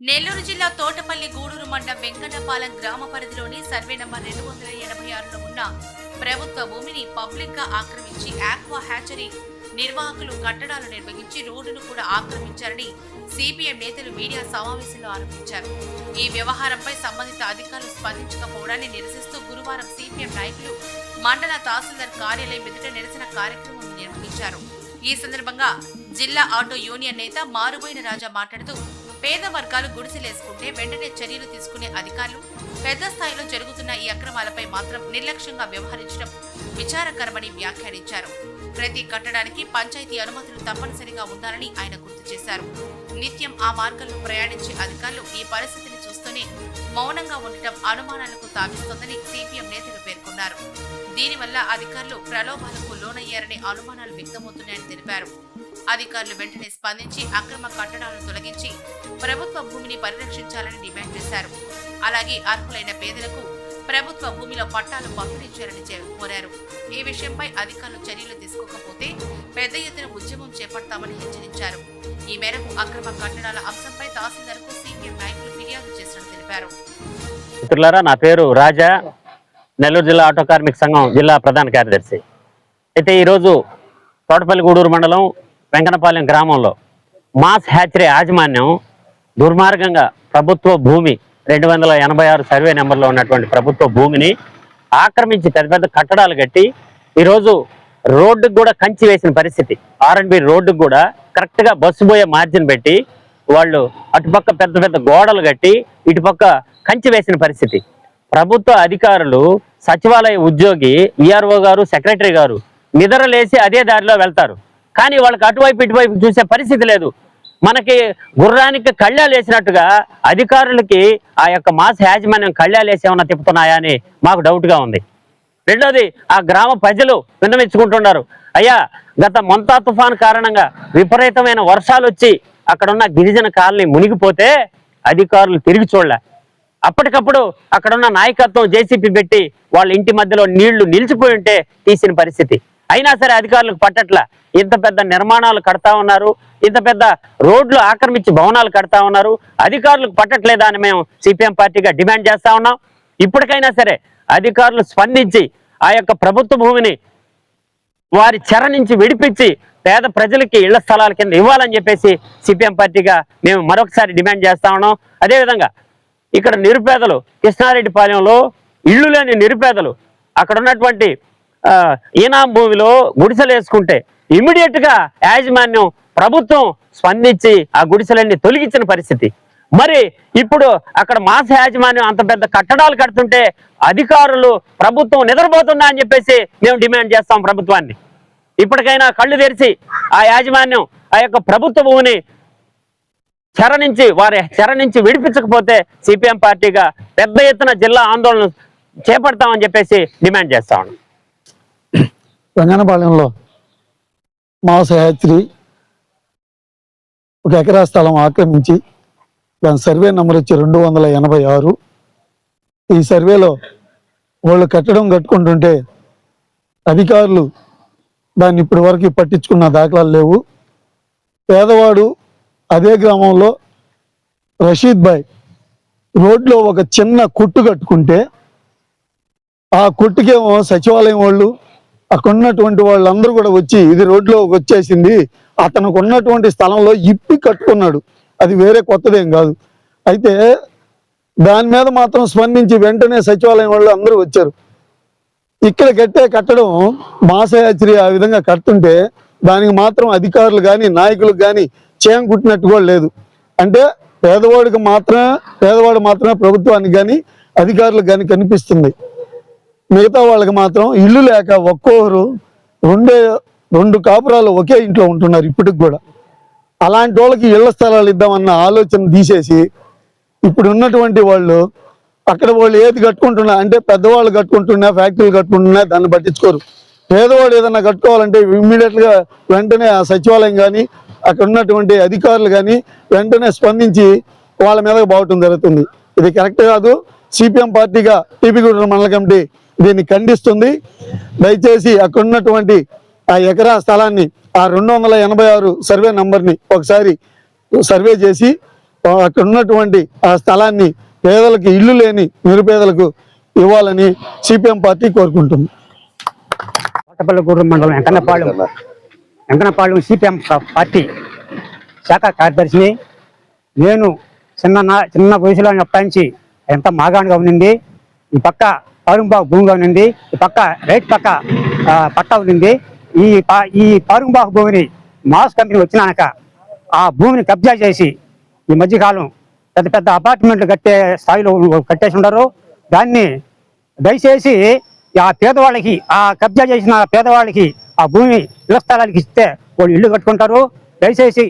నెల్లూరు జిల్లా తోటపల్లి గూడూరు మండలం వెంకటపాలెం గ్రామ పరిధిలోని సర్వే నంబర్ రెండు వందల ఎనభై ఆరులో ఉన్న ప్రభుత్వ భూమిని పబ్లిక్గా ఆక్రమించి ఆక్వా హ్యాచరీ నిర్వాహకులు కట్టడాలు నిర్వహించి రోడ్డును కూడా ఆక్రమించారని సిపిఎం నేతలు మీడియా సమావేశంలో ఆరోపించారు. ఈ వ్యవహారంపై సంబంధిత అధికారులు స్పందించకపోవడాన్ని నిరసిస్తూ గురువారం సిపిఎం నాయకులు మండల తహసీల్దార్ కార్యాలయం ఎదుట నిరసన కార్యక్రమం నిర్వహించారు. ఈ సందర్భంగా జిల్లా ఆటో యూనియన్ నేత మారుబోయిన రాజా మాట్లాడుతూ పేద వర్గాలు గుడిసెలేసుకుంటే వెంటనే చర్యలు తీసుకునే అధికారులు పెద్ద స్థాయిలో జరుగుతున్న ఈ అక్రమాలపై మాత్రం నిర్లక్ష్యంగా వ్యవహరించడం విచారకరమని వ్యాఖ్యానించారు. ప్రతి కట్టడానికి పంచాయతీ అనుమతులు తప్పనిసరిగా ఉండాలని ఆయన గుర్తు చేశారు. నిత్యం ఆ మార్గంలో ప్రయాణించే అధికారులు ఈ పరిస్థితిని చూస్తూనే మౌనంగా ఉండటం అనుమానాలకు తావిస్తోందని సిపిఎం నేతలు పేర్కొన్నారు. దీనివల్ల అధికారులు ప్రలోభాలకు లోనయ్యారనే అనుమానాలు వ్యక్తమవుతున్నాయని తెలిపారు. అధికారులు వెంటనే స్పందించి అక్రమ కట్టడాలను తొలగించి ప్రభుత్వ భూమిని పరిరక్షించాలని డిమాండ్ చేశారు. అలాగే అర్హులైన పేదలకు ప్రభుత్వ భూమిలో పట్టాలు పంపిణీ చేయాలని కోరారు. ఈ విషయంపై అధికారులు చర్యలు తీసుకోకపోతే పెద్ద ఎత్తున ఉద్యమం చేపడతామని హెచ్చరించారు. ఈ మేరకు అక్రమ కట్టడాల అంశంపై తహసీల్దార్కు సీనియర్ నాయకులు ఫిర్యాదు చేసినట్టు తెలిపారు. మిత్రులారా నా పేరు రాజా. నెల్లూరు జిల్లా ఆటో కార్మిక సంఘం జిల్లా ప్రధాన కార్యదర్శి. అయితే ఈరోజు తోటపల్లి గూడూరు మండలం వెంకనపాలెం గ్రామంలో మాస్ హ్యాచరీ యాజమాన్యం దుర్మార్గంగా ప్రభుత్వ భూమి రెండు వందల ఎనభై ఆరు సర్వే నెంబర్లో ఉన్నటువంటి ప్రభుత్వ భూమిని ఆక్రమించి పెద్ద పెద్ద కట్టడాలు కట్టి ఈరోజు రోడ్డుకు కూడా కంచి వేసిన పరిస్థితి. ఆర్ అండ్ బి రోడ్డుకు కూడా కరెక్ట్గా బస్సు పోయే మార్జిన్ పెట్టి వాళ్ళు అటుపక్క పెద్ద పెద్ద గోడలు కట్టి ఇటుపక్క కంచి వేసిన పరిస్థితి. ప్రభుత్వ అధికారులు సచివాలయ ఉద్యోగి ఈఆర్ఓ గారు సెక్రటరీ గారు నిద్రలేసి అదే దారిలో వెళ్తారు. కానీ వాళ్ళకి అటువైపు ఇటువైపు చూసే పరిస్థితి లేదు. మనకి గుర్రానికి కళ్ళాలు వేసినట్టుగా అధికారులకి ఆ యొక్క మాస్ యాజమాన్యం కళ్ళాలు వేసి ఏమన్నా తిప్పుతున్నాయా అని మాకు డౌట్గా ఉంది. రెండోది ఆ గ్రామ ప్రజలు విన్నవించుకుంటున్నారు. అయ్యా గత మొంతా తుఫాన్ కారణంగా విపరీతమైన వర్షాలు వచ్చి అక్కడ ఉన్న గిరిజన కాలనీ మునిగిపోతే అధికారులు తిరిగి చూడలే. అప్పటికప్పుడు అక్కడ ఉన్న నాయకత్వం జేసీపీ పెట్టి వాళ్ళ ఇంటి మధ్యలో నీళ్ళు నిలిచిపోయి ఉంటే తీసిన పరిస్థితి. అయినా సరే అధికారులకు పట్టట్ల. ఇంత పెద్ద నిర్మాణాలు కడతా ఉన్నారు. ఇంత పెద్ద రోడ్లు ఆక్రమించి భవనాలు కడతా ఉన్నారు. అధికారులకు పట్టట్లేదా అని మేము సిపిఎం పార్టీగా డిమాండ్ చేస్తా ఉన్నాం. ఇప్పటికైనా సరే అధికారులు స్పందించి ఆ యొక్క ప్రభుత్వ భూమిని వారి చెర నుంచి విడిపించి పేద ప్రజలకి ఇళ్ళ స్థలాల కింద ఇవ్వాలని చెప్పేసి సిపిఎం పార్టీగా మేము మరొకసారి డిమాండ్ చేస్తా ఉన్నాం. అదేవిధంగా ఇక్కడ నిరుపేదలు కృష్ణారెడ్డిపాలెంలో ఇళ్ళు లేని నిరుపేదలు అక్కడ ఉన్నటువంటి ఈనాం భూమిలో గుడిసెలు వేసుకుంటే ఇమీడియట్గా యాజమాన్యం ప్రభుత్వం స్పందించి ఆ గుడిసెలన్నీ తొలగించిన పరిస్థితి. మరి ఇప్పుడు అక్కడ మాస యాజమాన్యం అంత పెద్ద కట్టడాలు కడుతుంటే అధికారులు ప్రభుత్వం నిద్రపోతుందా అని చెప్పేసి మేము డిమాండ్ చేస్తాం ప్రభుత్వాన్ని. ఇప్పటికైనా కళ్ళు తెరిచి ఆ యాజమాన్యం ఆ యొక్క ప్రభుత్వ భూమిని చెర నుంచి వారి చెర నుంచి విడిపించకపోతే సిపిఎం పార్టీగా పెద్ద ఎత్తున జిల్లా ఆందోళన చేపడతామని చెప్పేసి డిమాండ్ చేస్తా ఉన్నాం. రంగనపాలెంలో మా సహాయత్రి ఒక ఎకరా స్థలం ఆక్రమించి దాని సర్వే నెంబర్ వచ్చి రెండు వందల ఎనభై ఆరు. ఈ సర్వేలో వాళ్ళు కట్టడం కట్టుకుంటుంటే అధికారులు దాన్ని ఇప్పటి వరకు పట్టించుకున్న దాఖలాలు లేవు. పేదవాడు అదే గ్రామంలో రషీద్ భాయ్ రోడ్లో ఒక చిన్న కుట్టు కట్టుకుంటే ఆ కొట్టుకేమో సచివాలయం వాళ్ళు అక్కడ ఉన్నటువంటి వాళ్ళందరూ కూడా వచ్చి ఇది రోడ్లో వచ్చేసింది. అతనికి ఉన్నటువంటి స్థలంలో ఇప్పి కట్టుకున్నాడు. అది వేరే కొత్తదేం కాదు. అయితే దాని మీద మాత్రం స్పందించి వెంటనే సచివాలయం వాళ్ళు అందరూ వచ్చారు. ఇక్కడ కట్టే కట్టడం మాసయాచరి ఆ విధంగా కడుతుంటే దానికి మాత్రం అధికారులు కానీ నాయకులు కానీ చేయం కుట్టినట్టు కూడా లేదు. అంటే పేదవాడికి మాత్రమే పేదవాడు మాత్రమే ప్రభుత్వానికి కానీ అధికారులకు కానీ కనిపిస్తుంది. మిగతా వాళ్ళకి మాత్రం ఇల్లు లేక ఒక్కొక్కరు రెండే రెండు కాపురాలు ఒకే ఇంట్లో ఉంటున్నారు ఇప్పటికి కూడా. అలాంటి వాళ్ళకి ఇళ్ళ స్థలాలు ఇద్దామన్న ఆలోచన తీసేసి ఇప్పుడు ఉన్నటువంటి వాళ్ళు అక్కడ వాళ్ళు ఏది కట్టుకుంటున్నా అంటే పెద్దవాళ్ళు కట్టుకుంటున్నా ఫ్యాక్టరీలు కట్టుకుంటున్నా దాన్ని పట్టించుకోరు. పేదవాడు ఏదన్నా కట్టుకోవాలంటే ఇమ్మీడియట్గా వెంటనే ఆ సచివాలయం కానీ అక్కడ ఉన్నటువంటి అధికారులు కానీ వెంటనే స్పందించి వాళ్ళ మీద బావటం జరుగుతుంది. ఇది కరెక్ట్ కాదు. సిపిఎం పార్టీగా టీపీగూడెం మండల కమిటీ దీన్ని ఖండిస్తుంది. దయచేసి అక్కడ ఉన్నటువంటి ఆ ఎకరా స్థలాన్ని ఆ రెండు వందల ఎనభై ఆరు సర్వే నంబర్ని ఒకసారి సర్వే చేసి అక్కడ ఉన్నటువంటి ఆ స్థలాన్ని పేదలకు ఇల్లు లేని నిరుపేదలకు ఇవ్వాలని సిపిఎం పార్టీ కోరుకుంటుంది. మండలం వెంకన్నపాలెం వెంకన్నపాలెం సిపిఎం పార్టీ శాఖ కార్యదర్శిని. నేను చిన్న చిన్న వయసులో అప్పటించి ఎంత మాగాణిగా ఉన్నింది ఈ పక్క పారుంబాగు భూమిగా ఉంది ఈ పక్క రైట్ పక్క పట్టా ఉంది ఈ పా- ఈ పారుంబాగు భూమిని మాస్ కంపెనీ వచ్చినాక ఆ భూమిని కబ్జా చేసి ఈ మధ్యకాలం పెద్ద పెద్ద అపార్ట్మెంట్లు కట్టే స్థాయిలో కట్టేసి ఉండరు. దాన్ని దయచేసి ఆ పేదవాళ్ళకి ఆ కబ్జా చేసిన పేదవాళ్ళకి ఆ భూమి ఇళ్ళ స్థలాలకి ఇస్తే వాళ్ళు ఇల్లు కట్టుకుంటారు. దయచేసి